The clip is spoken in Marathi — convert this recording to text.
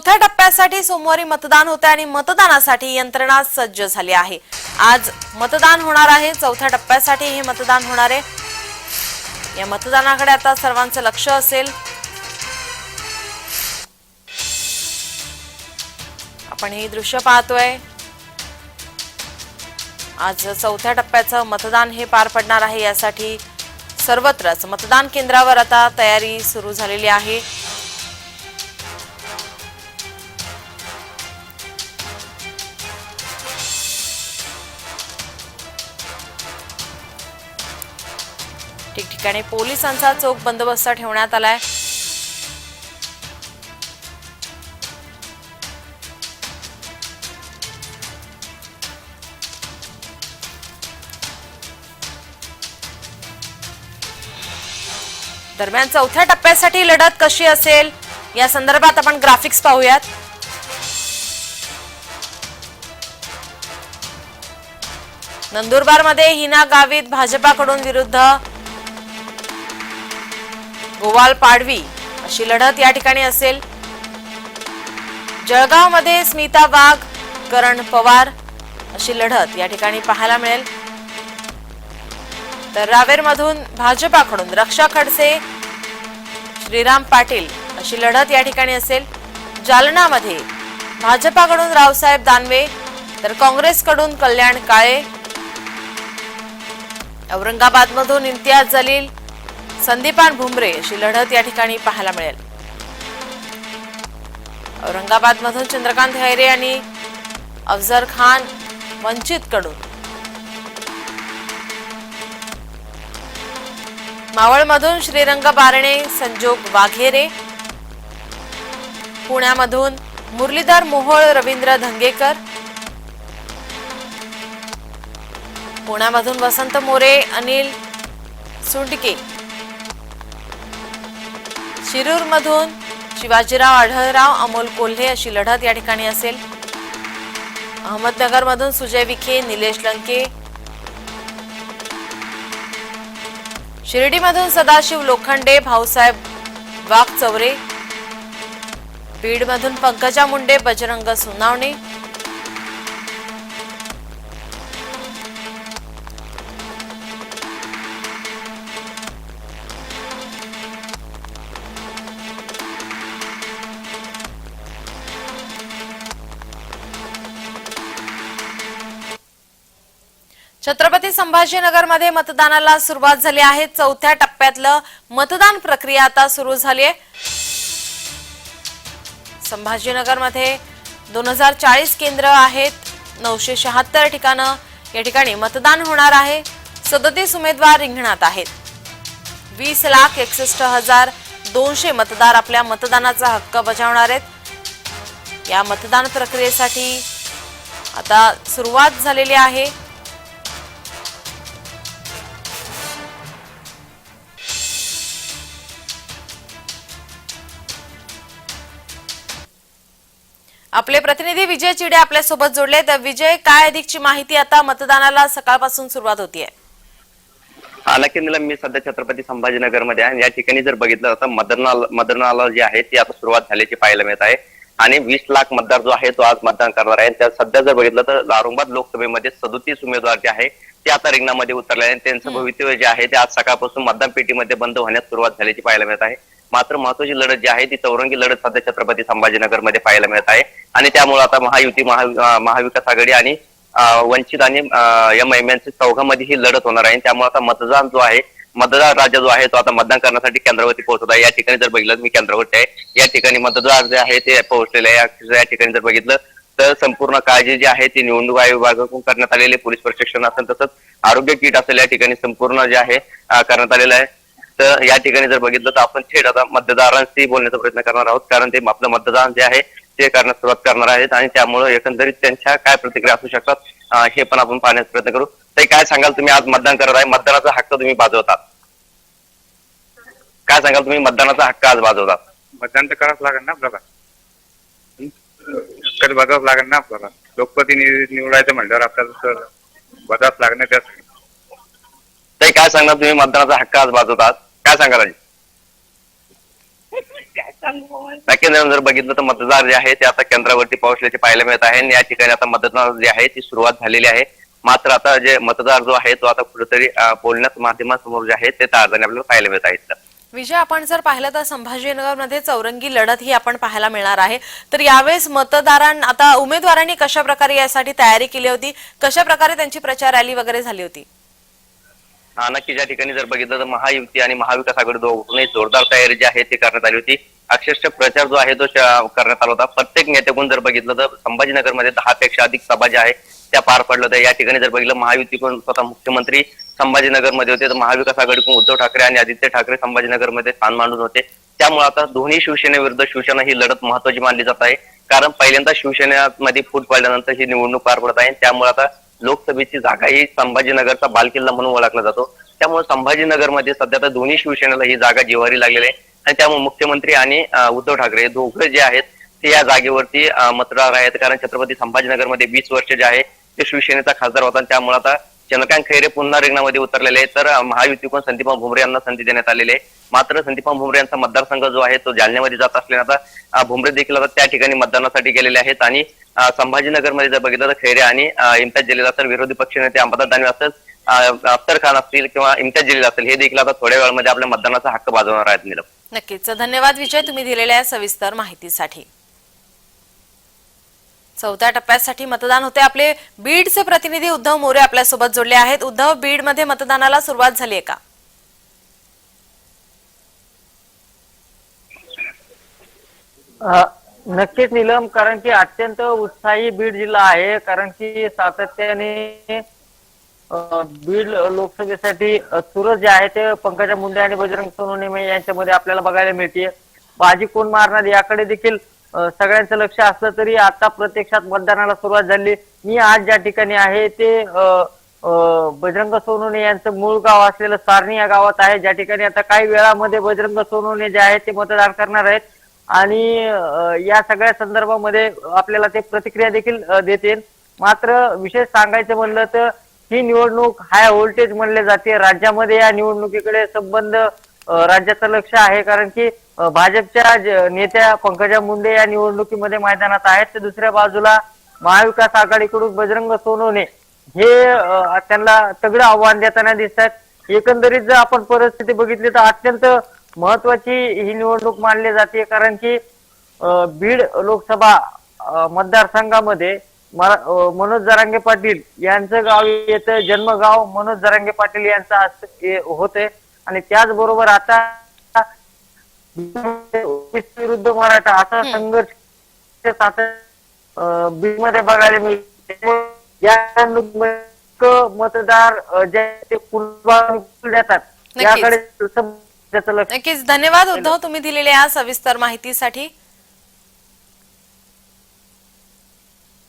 चौथ्या टप्प्यासाठी सोमवारी मतदान होते आणि मतदानासाठी यंत्रणा सज्ज झाली आहे. आज मतदान होणार आहे. चौथ्या टप्प्यासाठी हे मतदान होणार आहे. या मतदानाकडे आता सर्वांचं लक्ष असेल. आपण हे दृश्य पाहतोय. आज चौथ्या टप्प्याचं मतदान हे पार पडणार आहे. यासाठी सर्वत्रच मतदान केंद्रावर आता तयारी सुरू झालेली आहे. ठिकठिकाणी पोलिसांचा चोख बंदोबस्त ठेवण्यात आलाय. दरम्यान चौथ्या टप्प्यासाठी लढत कशी असेल? या संदर्भात आपण ग्राफिक्स पाहूयात. नंदुरबारमध्ये हिना गावित भाजपाकडून विरुद्ध गोवाल पाडवी. अशी लढत या ठिकाणी असेल. जळगावमध्ये स्मिता वाघ करण पवार अशी लढत या ठिकाणी पाहायला मिळेल. तर रावेरमधून भाजपाकडून रक्षा खडसे श्रीराम पाटील अशी लढत या ठिकाणी असेल. जालनामध्ये भाजपाकडून रावसाहेब दानवे तर काँग्रेसकडून कल्याण काळे. औरंगाबादमधून इम्तियाज जलील संदीपान भुमरे अशी लढत या ठिकाणी पाहायला मिळेल. औरंगाबादमधून चंद्रकांत हैरे आणि अफजर खान वंचितकडून. मावळमधून श्रीरंग बारणे संजोग वाघेरे. पुण्यामधून मुरलीधर मोहोळ रवींद्र धंगेकर. पुण्यामधून वसंत मोरे अनिल सुंडके. शिरूरमधून शिवाजीराव आढळराव अमोल कोल्हे अशी लढत या ठिकाणी असेल. अहमदनगरमधून सुजय विखे निलेश लंके. शिर्डीमधून सदाशिव लोखंडे भाऊसाहेब वाघ चौरे बीडमधून पंकजा मुंडे बजरंग सुनावणे. छत्रपती संभाजीनगरमध्ये मतदानाला सुरुवात झाली आहे. चौथ्या टप्प्यातलं मतदान प्रक्रिया आता सुरू झाली आहे. संभाजीनगरमध्ये दोन हजार चाळीस केंद्र आहेत. नऊशे शहात्तर ठिकाणं या ठिकाणी मतदान होणार आहे. सदतीस उमेदवार रिंगणात आहेत. वीस लाख एकसष्ट हजार दोनशे मतदार आपल्या मतदानाचा हक्क बजावणार आहेत. या मतदान प्रक्रियेसाठी आता सुरुवात झालेली आहे. आपले प्रतिनिधी विजय चिडे आपल्यासोबत जोडले तर विजय काय अधिकची माहिती आता मतदानाला सकाळपासून सुरुवात होतीये? हा नक्की निलम मी सध्या छत्रपती संभाजीनगरमध्ये आहे या ठिकाणी जर बघितलं तर मतदानाला मतदानाला जे आहे ती आता सुरुवात झाल्याची पाहायला मिळत आहे. आणि वीस लाख मतदार जो आहे तो आज मतदान करणार आहे. त्या सध्या जर बघितलं तर औरंगाबाद लोकसभेमध्ये सदोतीस उमेदवार जे आहे ते आता रिंगणामध्ये उतरले आहे आणि त्यांचं भवितव्य जे आहे ते आज सकाळपासून मतदान पेटीमध्ये बंद होण्यास सुरुवात झाल्याची पाहायला मिळत आहे. मात्र महत्वाची लढत जी आहे ती चौरंगी लढत सध्या छत्रपती संभाजीनगरमध्ये पाहायला मिळत आहे. आणि त्यामुळे आता महायुती महा महाविकास आघाडी आणि वंचित आणि या महिन्यांच्या चौघामध्ये ही लढत होणार आहे. त्यामुळे आता मतदान जो आहे मतदार राज्य जो आहे तो आता मतदान करण्यासाठी केंद्रावरती पोहोचत आहे. या ठिकाणी जर बघितलं तर मी केंद्रावरती आहे. या ठिकाणी मतदार जे आहे ते पोहोचलेले आहे. या- ठिकाणी जर बघितलं तर संपूर्ण काळजी जी आहे ती निवडणूक आयोगाकडून करण्यात आलेली पोलीस प्रशिक्षण असेल तसंच आरोग्य किट असेल या ठिकाणी संपूर्ण जे आहे करण्यात आलेलं आहे. तर या ठिकाणी जर बघितलं तर आपण थेट आता मतदारांशी बोलण्याचा प्रयत्न करणार आहोत. कारण ते आपलं मतदान जे आहे ते करण्यास सुरुवात करणार आहेत आणि त्यामुळे एकंदरीत त्यांच्या काय प्रतिक्रिया असू शकतात हे पण आपण पाहण्याचा प्रयत्न करू. ते काय सांगाल तुम्ही? आज मतदान करत आहे. मतदानाचा हक्क तुम्ही बाजवतात काय सांगाल तुम्ही? मतदानाचा हक्क आज बाजवतात मतदान तर करावंच लागेल ना आपल्याला. बघावंच लागेल ना आपल्याला. लोकप्रतिनिधी निवडायचं म्हटल्यावर आपल्याला तर बघावंच लागणार त्यासाठी. काय सांगणार तुम्ही? मतदानाचा हक्क आज बाजवतात काय सांगाल आजी? या केंद्रावर जर बघितलं तर मतदार जे आहे ते आता केंद्रावरती पोहोचल्याचे पाहायला मिळत आहे. आणि या ठिकाणी आता मतदान जे आहे ती सुरुवात झालेली आहे. मात्र आता जे मतदार जो आहे तो आता कुठेतरी अं, बोलण्यात माध्यमांसमोर जे आहे ते तारदाने आपल्याला पाहायला मिळत आहेत विजय आपण जर पाहिलं तर संभाजीनगरमध्ये चौरंगी लढत ही आपण पाहायला मिळणार आहे. तर यावेळेस मतदारां आता उमेदवारांनी कशा प्रकारे यासाठी तयारी केली होती? कशा प्रकारे त्यांची प्रचार रॅली वगैरे झाली होती? नक्की ज्या ठिकाणी जर बघितलं तर महायुती आणि महाविकास आघाडी दोघांनी जोरदार तयारी जी आहे ती करण्यात आली होती. अक्षरशः प्रचार जो आहे तो करण्यात आला होता. प्रत्येक नेत्याकडून जर बघितलं तर संभाजीनगरमध्ये दहा पेक्षा अधिक सभा ज्या आहे त्या पार पडल्या होत्या. या ठिकाणी जर बघितलं महायुतीकडून स्वतः मुख्यमंत्री संभाजीनगरमध्ये होते तर महाविकास आघाडीकडून उद्धव ठाकरे आणि आदित्य ठाकरे संभाजीनगरमध्ये स्थान मांडून होते. त्यामुळे आता दोन्ही शिवसेनेविरुद्ध शिवसेना ही लढत महत्वाची मानली जात आहे. कारण पहिल्यांदा शिवसेनेमध्ये फूट पडल्यानंतर ही निवडणूक पार पडत आहे. त्यामुळे आता लोकसभेची जागा ही संभाजीनगरचा बालकिल्ला म्हणून ओळखला जातो. त्यामुळे संभाजीनगरमध्ये सध्या तर दोन्ही शिवसेनेला ही जागा जिव्हारी लागलेली आहे. आणि त्यामुळे मुख्यमंत्री आणि उद्धव ठाकरे दोघं जे आहेत ते या जागेवरती मतदार आहेत. कारण छत्रपती संभाजीनगरमध्ये वीस वर्ष जे आहे ते शिवसेनेचा खासदार होता आणि त्यामुळे आता चंद्रकांत खैरे पुन्हा रिंगणामध्ये उतरलेले आहेत. तर महायुतीकडून संदीपा भुमरे यांना संधी देण्यात आलेली आहे. मात्र संदीपा भुमरे यांचा मतदारसंघ जो आहे तो जालन्यामध्ये जात असल्याने आता भुमरे देखील आता त्या ठिकाणी मतदानासाठी गेलेले आहेत आणि संभाजीनगरमध्ये जर बघितलं तर खैरे आणि इम्तियाज जलील असेल विरोधी पक्षनेते अंबादास दानवे असेल अफ्तर खान असतील किंवा इम्तियाज जलील असेल हे देखील आता थोड्या वेळामध्ये आपल्या मतदानाचा हक्क बाजवणार आहेत निलम नक्कीच. धन्यवाद विजय तुम्ही दिलेल्या सविस्तर माहितीसाठी. चौथ्या टप्प्यासाठी मतदान होते आपले बीडचे प्रतिनिधी उद्धव मोरे आपल्यासोबत जोडले आहेत. उद्धव बीडमध्ये मतदानाला सुरुवात झाली आहे का? नक्कीच निलम कारण की अत्यंत उत्साही बीड जिल्हा आहे कारण की सातत्याने बीड लोकसभेसाठी अ, चुरस जे आहे ते पंकजा मुंडे आणि बजरंग सोनवणे यांच्यामध्ये आपल्याला बघायला मिळते बाजी कोण मारणार याकडे देखील सगळ्यांचं लक्ष असलं तरी आता प्रत्यक्षात मतदानाला सुरुवात झाली. मी आज ज्या ठिकाणी आहे ते बजरंग सोनवणे यांचं मूळ गाव असलेलं सारणी या गावात आहे. ज्या ठिकाणी आता काही वेळामध्ये बजरंग सोनवणे जे आहे ते मतदान करणार आहेत. आणि या सगळ्या संदर्भामध्ये आपल्याला ते प्रतिक्रिया देखील देतील मात्र विशेष सांगायचं म्हणलं तर ही निवडणूक हाय व्होल्टेज म्हणले जाते. राज्यामध्ये या निवडणुकीकडे संबंध राज्याचं लक्ष आहे. कारण की भाजपच्या नेत्या पंकजा मुंडे या निवडणुकीमध्ये मैदानात आहेत. तर दुसऱ्या बाजूला महाविकास आघाडीकडून बजरंग सोनवणे हे त्यांना तगडं आव्हान देताना दिसत आहेत एकंदरीत जर आपण परिस्थिती बघितली तर अत्यंत महत्वाची ही निवडणूक मानली जाते कारण की बीड लोकसभा मतदारसंघामध्ये मनोज जरांगे पाटील यांचं गाव येतं जन्मगाव मनोज जरांगे पाटील यांचं होते. आणि त्याचबरोबर आता विरुद्ध मराठा असा संघर्ष बीडमध्ये बघायला मिळते. या इतकं मतदार जे देतात नक्कीच. त्याचं लक्ष नक्कीच. धन्यवाद उद्धव तुम्ही दिलेल्या या सविस्तर माहितीसाठी.